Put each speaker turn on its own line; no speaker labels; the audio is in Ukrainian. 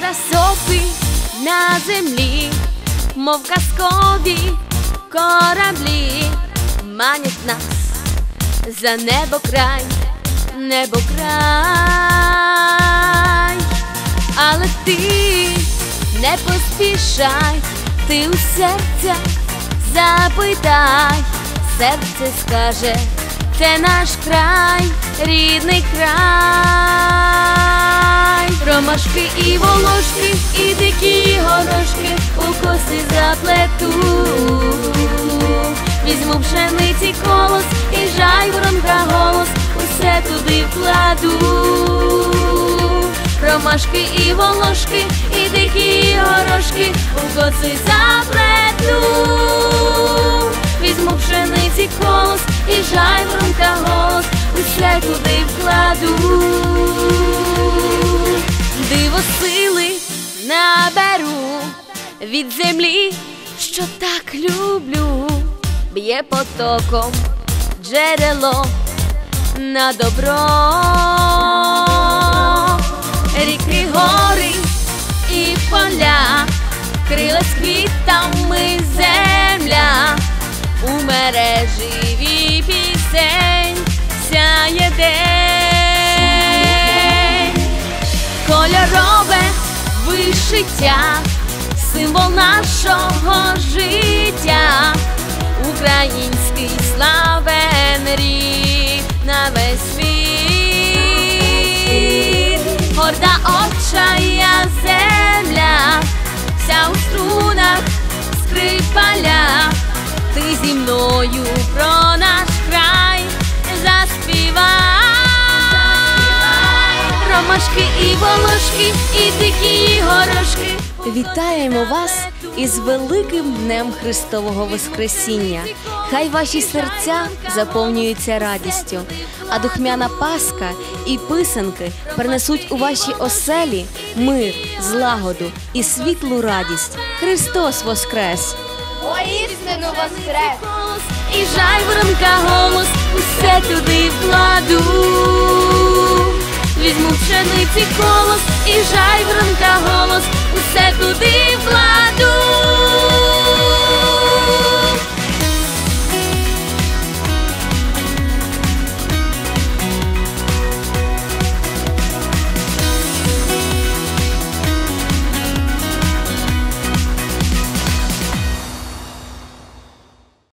Красоти на землі, мов казкові кораблі, манять нас за небо край, небо край, але ти не поспішай, ти у серця запитай, серце скаже, це наш край, рідний край, ромашки і волошки, і дикі горошки у коси заплету. Візьму пшениці колос і жайворонка голос, усе туди вкладу. Ромашки і волошки, і дикі горошки у коси заплету. Візьму пшениці колос і жайворонка голос, усе туди вкладу. Сили наберу від землі, що так люблю, б'є потоком джерело на добро, ріки, гори і поля, крила з квітами земля, у мережі пісень сяє день, кольорове шиття, символ нашого життя, український славен рік на весь світ, горда отчая земля, ромашки і волошки, і дикі горошки.
Вітаємо вас із великим днем Христового Воскресіння. Хай ваші серця заповнюються радістю, а духмяна Пасха і писанки принесуть у ваші оселі мир, злагоду і світлу радість. Христос Воскрес!
Воістину воскрес!
і жайворонка голос, усе туди вкладу. Візьму пшениці колос і жайворонка голос, усе туди вкладу.